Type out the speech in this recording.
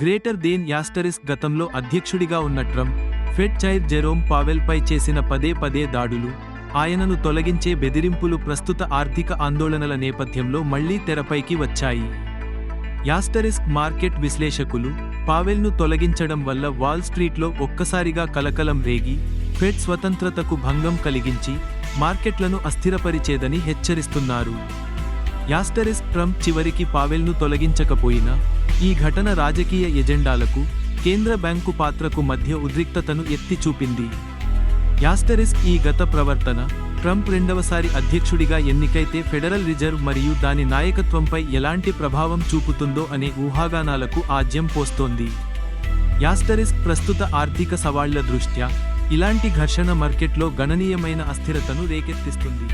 Greater than యాస్టరిస్ గతంలో అధ్యక్షుడిగా ఉన్న ట్రంప్ ఫెడ్ చైర్ జెరోమ్ పావెల్పై చేసిన పదే పదే దాడులు ఆయనను తొలగించే బెదిరింపులు ప్రస్తుత ఆర్థిక ఆందోళనల నేపథ్యంలో మళ్ళీ తెరపైకి వచ్చాయి. యాస్టరిస్క్ మార్కెట్ విశ్లేషకులు పావెల్ను తొలగించడం వల్ల వాల్ స్ట్రీట్లో ఒక్కసారిగా కలకలం రేగి ఫెడ్ స్వతంత్రతకు భంగం కలిగించి మార్కెట్లను అస్థిరపరిచేదని హెచ్చరిస్తున్నారు. యాస్టరిస్ ట్రంప్ చివరికి పావెల్ను తొలగించకపోయినా ఈ ఘటన రాజకీయ ఎజెండాలకు కేంద్ర బ్యాంకు పాత్రకు మధ్య ఉద్రిక్తతను ఎత్తి చూపింది. యాస్టరిస్ ఈ గత ప్రవర్తన ట్రంప్ రెండవసారి అధ్యక్షుడిగా ఎన్నికైతే ఫెడరల్ రిజర్వ్ మరియు దాని నాయకత్వంపై ఎలాంటి ప్రభావం చూపుతుందో అనే ఊహాగానాలకు ఆజ్యం పోస్తోంది. యాస్టరిస్క్ ప్రస్తుత ఆర్థిక సవాళ్ళ దృష్ట్యా ఇలాంటి ఘర్షణ మార్కెట్లో గణనీయమైన అస్థిరతను రేకెత్తిస్తుంది.